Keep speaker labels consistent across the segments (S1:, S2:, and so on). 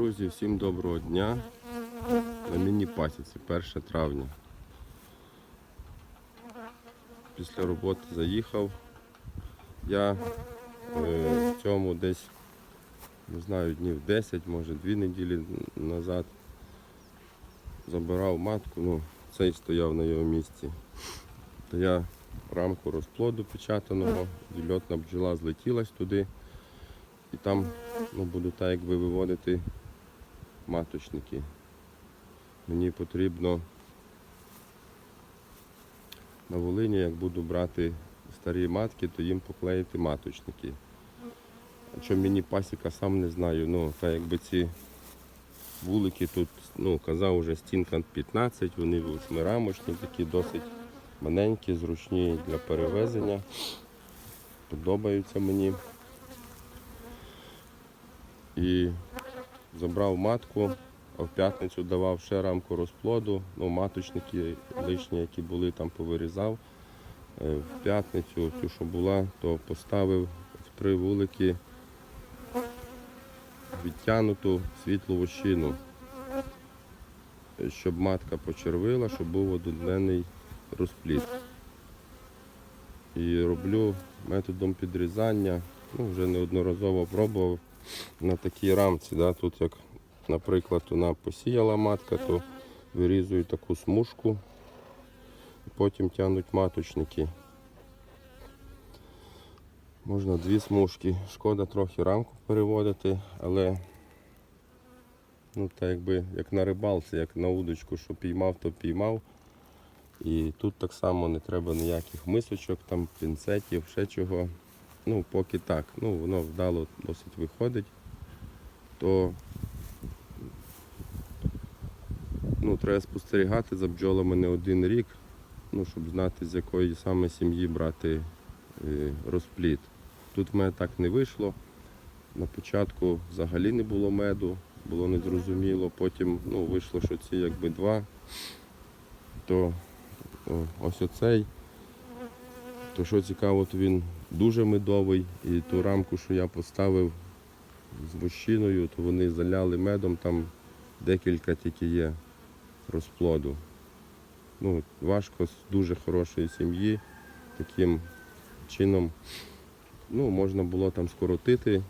S1: Друзі, всім доброго дня. На міні-пасіці 1 травня. Після роботи заїхав. Я е, в цьому десь, не знаю, днів 10, може 2 неділі назад забирав матку, ну, цей стояв на його місці. То я рамку розплоду печатаного, і льотна бджола злетілась туди. І там ну, буду так якби виводити маточники. Мені потрібно на Волині, як буду брати старі матки, то їм поклеїти маточники. Що мені пасіка, сам не знаю. Ну, та якби ці вулики тут, ну, казав вже стінка 15, вони восьмирамочні, такі досить маленькі, зручні для перевезення. Подобаються мені. І забрав матку, а в п'ятницю давав ще рамку розплоду. Ну, маточники лишні, які були, там повирізав. Е, В п'ятницю, цю, що була, то поставив в три вулики відтянуту світлу вощину, щоб матка почервила, щоб був одноденний розплід. І роблю методом підрізання, ну, вже неодноразово пробував на такій рамці. Да? Тут як, наприклад, вона посіяла матка, то вирізують таку смужку, потім тягнуть маточники. Можна дві смужки. Шкода трохи рамку переводити, але ну, так якби як на рибалці, як на удочку, що піймав, то піймав. І тут так само не треба ніяких мисочок, там пінцетів, ще чого. Ну, поки так. Ну, воно вдало досить виходить, то ну, треба спостерігати за бджолами не один рік, ну, щоб знати, з якої саме сім'ї брати е, розплід. Тут в мене так не вийшло. На початку взагалі не було меду, було незрозуміло. Потім ну, вийшло, що ці якби два, то ось оцей. То що цікаво, то він дуже медовий. І ту рамку, що я поставив з вощиною, то вони заляли медом, там декілька тільки є розплоду. Ну, важко з дуже хорошої сім'ї таким чином. Ну, можна було там скоротити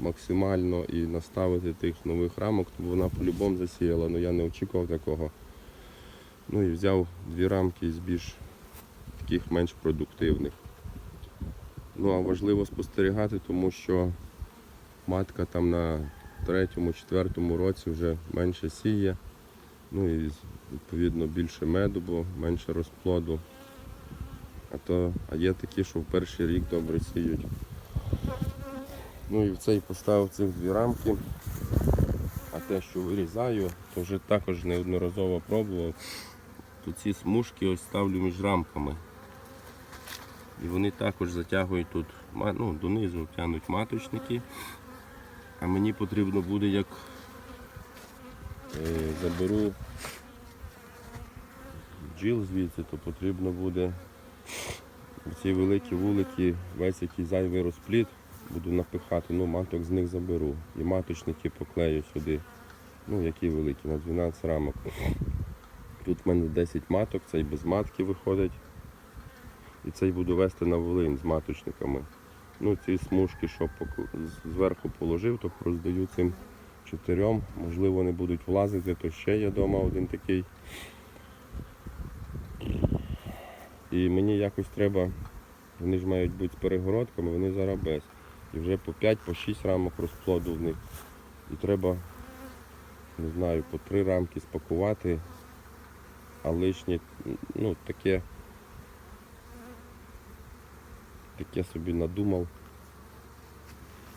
S1: максимально і наставити тих нових рамок, то вона по-любому засіяла, але я не очікував такого. Ну і взяв дві рамки з більш таких менш продуктивних. Ну а важливо спостерігати, тому що матка там на третьому-четвертому році вже менше сіє. Ну і відповідно більше меду, бо менше розплоду. А то а є такі, що в перший рік добре сіють. Ну і в цей поставив цих дві рамки. А те, що вирізаю, то вже також неодноразово пробував. То ці смужки ось ставлю між рамками. І вони також затягують тут, ну, донизу тягнуть маточники. А мені потрібно буде, як е, заберу бджіл звідси, то потрібно буде ці великі вулики, весь який зайвий розплід, буду напихати, ну маток з них заберу. І маточники поклею сюди. Ну, які великі, на 12 рамок. Тут в мене 10 маток, цей без матки виходить. І цей буду вести на волинь з маточниками. Ну, ці смужки, що зверху положив, то роздаю цим чотирьом. Можливо, вони будуть влазити, то ще є вдома один такий. І мені якось треба, вони ж мають бути з перегородками, вони зараз без. І вже по 5 по 6 рамок розплоду в них. І треба, не знаю, по 3 рамки спакувати, а лишні, ну, таке, таке собі надумав.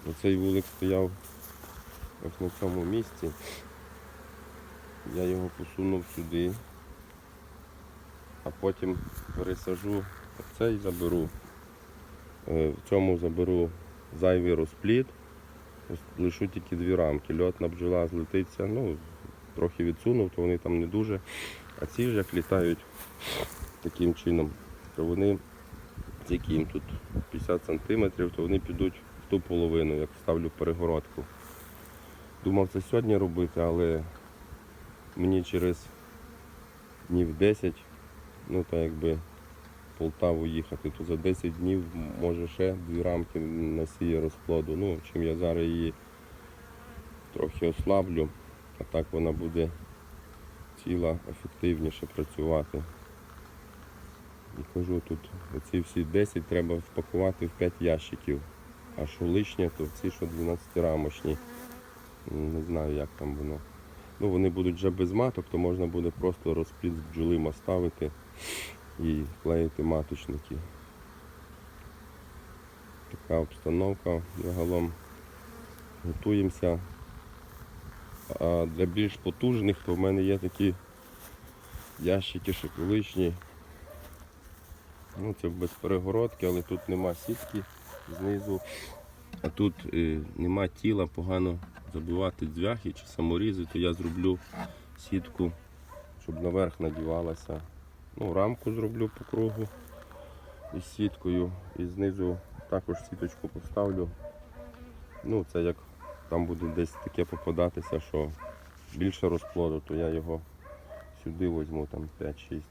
S1: Оцей вулик стояв ось на цьому місці. Я його посунув сюди, а потім пересажу цей заберу. Е, В цьому заберу зайвий розплід. Лишу тільки дві рамки. Льотна бджола злетиться, ну, трохи відсунув, то вони там не дуже. А ці ж як літають таким чином, то вони, тільки їм тут 50 см, то вони підуть в ту половину, як ставлю перегородку. Думав це сьогодні робити, але мені через днів 10, ну так якби Полтаву їхати, то за 10 днів може ще дві рамки насіє розплоду. Ну, чим я зараз її трохи ослаблю, а так вона буде ціла ефективніше працювати. І кажу, тут оці всі 10 треба впакувати в 5 ящиків. А що лишнє, то ці, що 12-рамочні. Не знаю, як там воно. Ну, вони будуть вже без маток, то можна буде просто розплід з бджолима ставити і клеїти маточники. Така обстановка загалом. Готуємося. А для більш потужних, то в мене є такі ящики шоколичні. Ну, це без перегородки, але тут нема сітки знизу. А тут е, нема тіла, погано забивати дзвяхи чи саморізи, то я зроблю сітку, щоб наверх надівалася. Ну, рамку зроблю по кругу із сіткою. І знизу також сіточку поставлю. Ну, це як там буде десь таке попадатися, що більше розплоду, то я його сюди візьму там 5-6.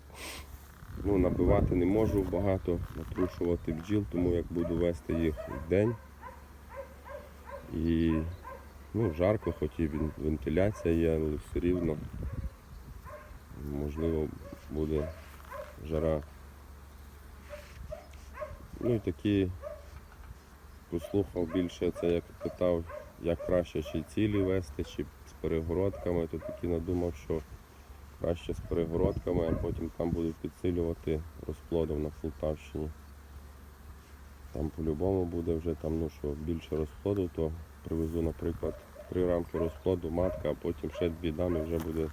S1: Ну, набивати не можу багато, натрушувати бджіл, тому як буду вести їх в день. І ну, жарко, хоч і вентиляція є, але все рівно можливо буде жара. Ну і такі послухав більше це як питав, як краще чи цілі вести, чи з перегородками, то таки надумав, що краще з перегородками, а потім там будуть підсилювати розплодом на Полтавщині. Там по-любому буде вже там, ну що більше розплоду, то привезу, наприклад, три рамки розплоду, матка, а потім ще дві дами вже буде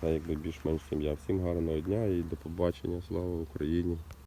S1: та якби більш-менш сім'я. Всім гарного дня і до побачення. Слава Україні!